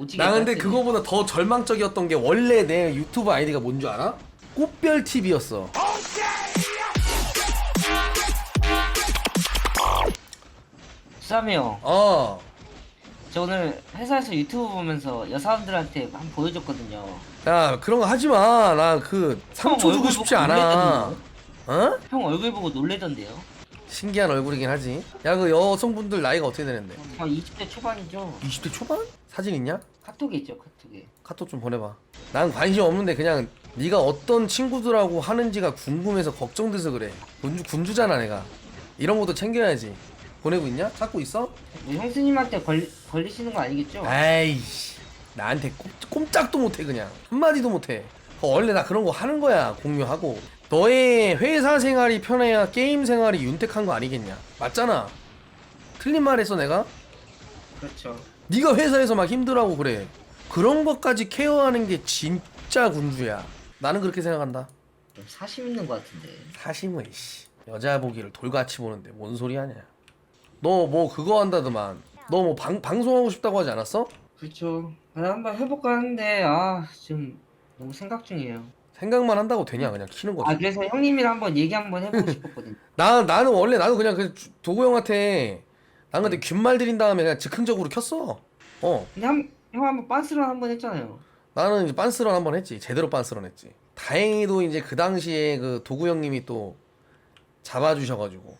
오지게 나 근데 그거보다 더 절망적이었던 게 원래 내 유튜브 아이디가 뭔 줄 알아? 꽃별 TV였어. 수삼이 형, 어. 저 오늘 회사에서 유튜브 보면서 여사분들한테 한번 보여줬거든요. 야 그런 거 하지 마. 나 그 상처 형 주고 얼굴 싶지 보고 않아. 놀래던데요? 어? 형 얼굴 보고 놀래던데요? 신기한 얼굴이긴 하지. 야 그 여성분들 나이가 어떻게 되는데? 한 20대 초반이죠. 20대 초반? 사진 있냐? 카톡에 있죠, 카톡에. 카톡 좀 보내봐. 난 관심 없는데 그냥 네가 어떤 친구들하고 하는지가 궁금해서 걱정돼서 그래. 군주 군주잖아 내가. 이런 것도 챙겨야지. 보내고 있냐? 찾고 있어? 뭐 형수님한테 걸리, 걸리시는 거 아니겠죠? 아이씨 나한테 꼼, 꼼짝도 못해 그냥 한마디도 못해 어, 원래 나 그런 거 하는 거야 공유하고 너의 회사 생활이 편해야 게임 생활이 윤택한 거 아니겠냐 맞잖아 틀린 말 했어 내가? 그렇죠. 네가 회사에서 막 힘들어하고 그래 그런 것까지 케어하는 게 진짜 군주야 나는 그렇게 생각한다 좀 사심 있는 것 같은데. 사심을 씨 여자 보기를 돌같이 보는데 뭔 소리 하냐 너 뭐 그거 한다더만 너 뭐 방송하고 싶다고 하지 않았어? 그렇죠. 아, 한번 해볼까 하는데 아 지금 너무 생각 중이에요. 생각만 한다고 되냐 그냥 키는 거지 아 그래서 형님이랑 한번 얘기 한번 해보고 싶었거든요. 나 나는 원래 나도 그냥 그 주- 도구 형한테 난 근데 귓말 들인 다음에 그냥 즉흥적으로 켰어. 어 근데 한, 형 한번 빤스런 한 번 했잖아요. 나는 이제 빤스런 한 번 했지 제대로 빤스런 했지. 다행히도 이제 그 당시에 그 도구 형님이 또 잡아주셔가지고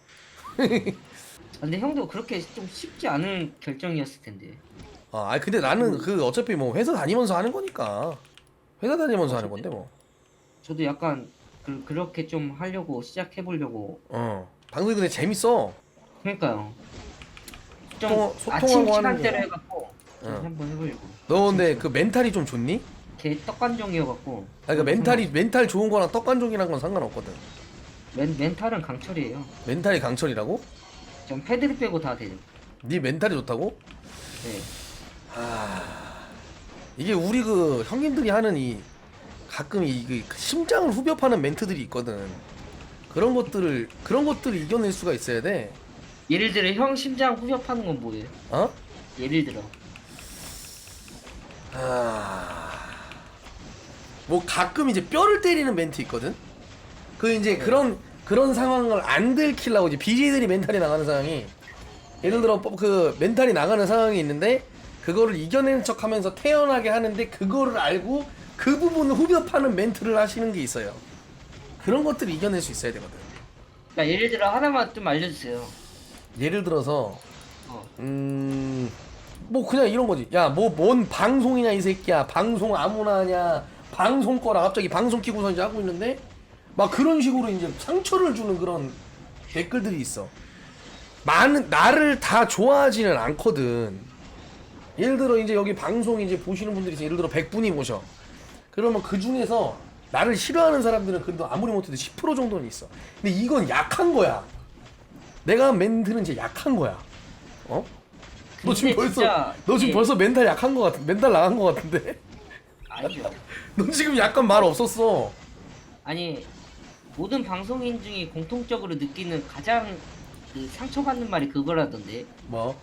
아, 근데 형도 그렇게 좀 쉽지 않은 결정이었을 텐데. 아 아니, 근데 나는 그 어차피 뭐 회사 다니면서 하는 거니까 회사 다니면서 하는 건데 뭐. 저도 약간 그, 그렇게 좀 하려고 시작해 보려고. 어 방송이 근데 재밌어. 그러니까요. 좀 소통- 소통하고 아침 하는 시간대로 거. 해갖고 좀 어. 한번 해보려고. 너 근데 그 멘탈이 좀 좋니? 걔 떡관종이어갖고. 아니 그 멘탈이 멘탈 좋은 거랑 떡관종이랑 건 상관없거든. 멘, 멘탈은 강철이에요. 멘탈이 강철이라고? 전 패드립 빼고 다 돼요. 네 멘탈이 좋다고? 네. 이게 우리 그 형님들이 하는 이 가끔 이그 심장을 후벼 파는 멘트들이 있거든. 그런 것들을 그런 것들을 이겨낼 수가 있어야 돼. 예를 들어 형 심장 후벼 파는 건 뭐예요? 어? 예를 들어. 아. 뭐 가끔 이제 뼈를 때리는 멘트 있거든. 그 이제 그런 그런 상황을 안 들키려고 이제 BJ들이 멘탈이 나가는 상황이 예를 들어 그 멘탈이 나가는 상황이 있는데 그거를 이겨내는 척하면서 태연하게 하는데 그거를 알고 그 부분을 후벼 파는 멘트를 하시는 게 있어요. 그런 것들을 이겨낼 수 있어야 되거든. 그러니까 예를 들어 하나만 좀 알려주세요. 예를 들어서 어. 음. 뭐 그냥 이런 거지. 야, 뭐 뭔 방송이냐 이 새끼야. 방송 아무나 하냐. 방송 거라 갑자기 방송 키고서 이제 하고 있는데 막 그런 식으로 이제 상처를 주는 그런 댓글들이 있어. 많은 나를 다 좋아하지는 않거든. 예를 들어 이제 여기 방송 이제 보시는 분들이 있어. 예를 들어 100분이 보셔. 그러면 그 중에서 나를 싫어하는 사람들은 그래도 아무리 못해도 10% 정도는 있어. 근데 이건 약한 거야. 내가 한 멘트는 진짜 약한 거야. 어? 너 지금 벌써 진짜 너 지금 이게- 벌써 멘탈 약한 거 같은 멘탈 나간 거 같은데. 아니죠. 너 지금 약간 말 없었어. 아니 모든 방송인 중에 공통적으로 느끼는 가장 그 상처받는 말이 그거라던데 뭐?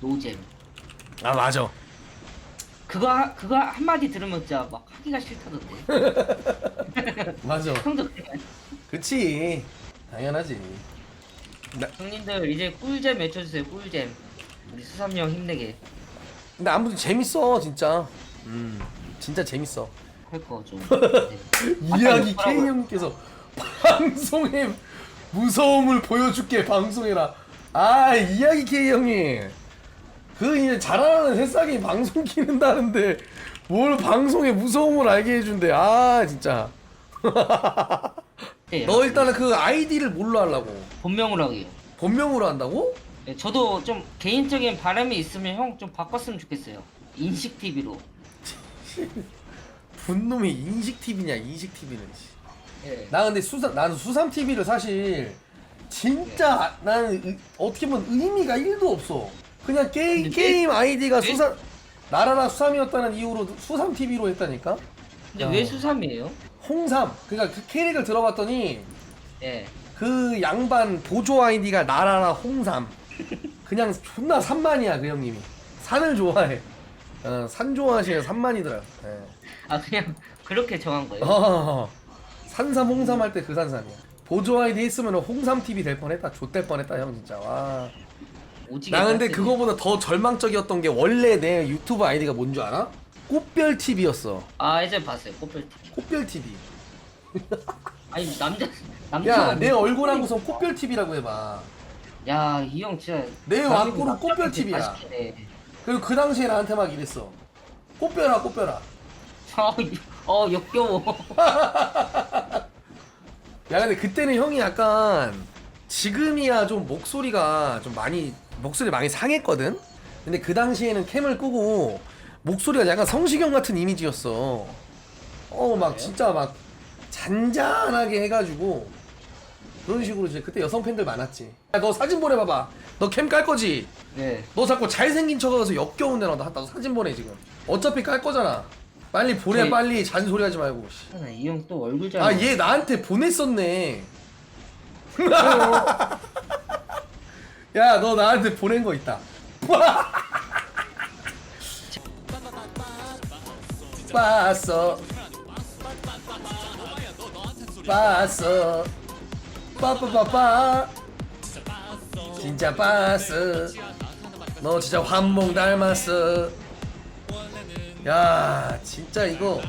노잼. 아 맞아. 그거 하- 그거 한 마디 들으면 진짜 막 하기가 싫다던데. 맞아. 형도 그래. 그치. 당연하지. 나, 형님들 이제 꿀잼 외쳐주세요. 꿀잼. 우리 수삼이 형 힘내게 근데 아무튼 재밌어 진짜. 음 진짜 재밌어. 할거 좀. 네. 이야기 K 뭐라고요? 형님께서 방송의 무서움을 보여줄게 방송해라. 아 이야기 K 형님. 그 이제 자라나는 새싹이 방송 키는다는데 뭘 방송의 무서움을 알게 해준대. 아 진짜. 네, 너 일단은 그 아이디를 뭘로 하려고? 본명으로 하게요. 본명으로 한다고? 네, 저도 좀 개인적인 바람이 있으면 형 좀 바꿨으면 좋겠어요. 인식 TV로. 분놈이 인식 TV냐 인식 TV는. 예. 나 근데 수삼 나는 수삼 TV를 사실 진짜 나는 의- 어떻게 보면 의미가 1도 없어. 그냥 게임 근데 게임 아이디가 왜- 수삼 나라나 수삼이었다는 이유로 수삼 TV로 했다니까. 근데 야. 왜 수삼이에요? 홍삼. 그러니까 그 캐릭을 들어봤더니 예. 그 양반 보조 아이디가 나라나 홍삼. 그냥 존나 산만이야 그 형님이. 산을 좋아해. 어, 산 좋아하시는 산만이더라. 예. 아 그냥 그렇게 정한 거예요? 어, 산삼 홍삼 할 때 그 산삼이야. 보조 아이디 했으면 홍삼 TV 될 뻔했다. 좆될 뻔했다 형 진짜. 와. 오지게 나 근데. 그거보다 더 절망적이었던 게 원래 내 유튜브 아이디가 뭔 줄 알아? 꽃별 TV였어. 아 예전에 봤어요 꽃별티 꽃별 TV. 아니 남자 남자 야, 내 얼굴 하고선 꽃별 TV라고 해봐. 야 이 형 진짜 내 대한민국 앞으로 꽃별 야. 다 시키네. 그리고 그 당시에 나한테 막 이랬어. 꽃별아, 꽃별아. 아, 어 역겨워 야, 근데 그때는 형이 약간 지금이야 좀 목소리가 좀 많이 목소리 많이 상했거든. 근데 그 당시에는 캠을 끄고 목소리가 약간 성시경 같은 이미지였어. 어, 막? 진짜 막 잔잔하게 해가지고 그런 식으로 이제 그때 여성 팬들 많았지. 야, 너 사진 보내봐봐. 너 캠 깔 거지? 네 너 자꾸 잘생긴 척하면서 역겨운 데나 나 사진 보내 지금. 어차피 깔 거잖아. 빨리 보내 저희- 빨리 잔소리 하지 말고. 씨. 이형 또 얼굴 잘 아 얘 나한테 보냈었네. 야 너 나한테 보낸 거 있다. 봤어. 봤어. 빠빠빠빠. 진짜 봤어. 너 진짜 환몽 닮았어. 야 진짜 이거.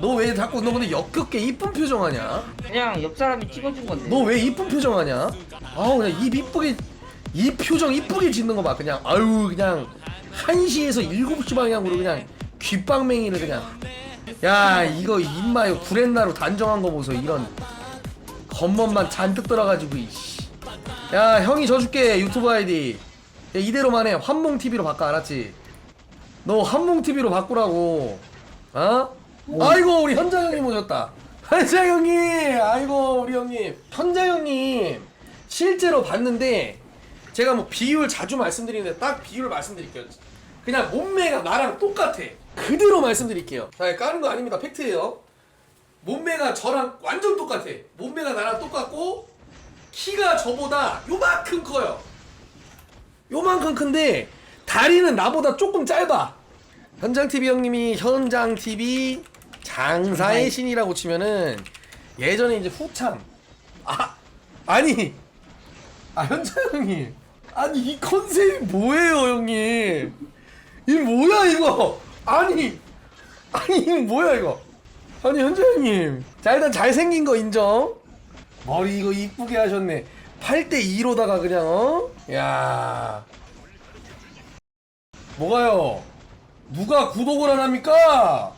너 왜 자꾸 너 근데 역겹게 이쁜 표정하냐? 그냥 옆 사람이 찍어준 건데 너 왜 이쁜 표정하냐? 아우 그냥 입 이쁘게 이 표정 이쁘게 짓는 거 봐 그냥 아유 그냥 1시에서 7시 방향으로 그냥 귓방맹이를 그냥 야 이거 입마요 구렛나루 단정한 거 보소 이런 겉멋만 잔뜩 들어가지고 이씨. 야 형이 져줄게 유튜브 아이디. 야, 이대로만 해. 환몽TV로 바꿔 알았지? 너 환몽TV로 바꾸라고. 어? 아이고 우리 현자 형님 오셨다. 현자 형님! 아이고 우리 형님. 현자 형님. 실제로 봤는데 제가 뭐 비율 자주 말씀드리는데 딱 비율 말씀드릴게요. 그냥 몸매가 나랑 똑같아. 그대로 말씀드릴게요. 자 까는 거 아닙니다. 팩트예요 몸매가 저랑 완전 똑같아. 몸매가 나랑 똑같고 키가 저보다 요만큼 커요. 요만큼 큰데 다리는 나보다 조금 짧아. 현장TV 형님이 현장TV 장사의 신이라고 치면은 예전에 이제 후참. 아 아니. 아 현장 형님. 아니 이 컨셉이 뭐예요 형님? 이 뭐야 이거? 아니 아니 이 뭐야 이거 아니 현장 형님 자 일단 잘생긴 거 인정 머리 이거 이쁘게 하셨네 8대 2로다가 그냥 어? 야 뭐가요? 누가 구독을 안 합니까?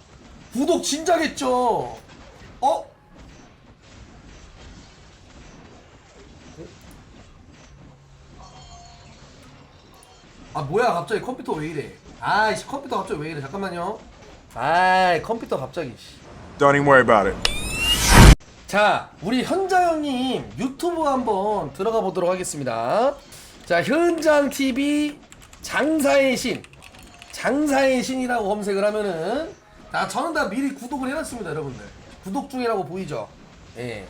구독 진짜겠죠? 어? 아 뭐야 갑자기 컴퓨터 왜 이래? 아이씨 컴퓨터 갑자기 왜 이래? 잠깐만요. 아이 컴퓨터 갑자기. 씨. Don't even worry about it. 자, 우리 현자 형님 유튜브 한번 들어가 보도록 하겠습니다. 자, 현장 TV 장사의 신, 장사의 신이라고 검색을 하면은 자, 저는 다 미리 구독을 해놨습니다, 여러분들. 구독 중이라고 보이죠? 예.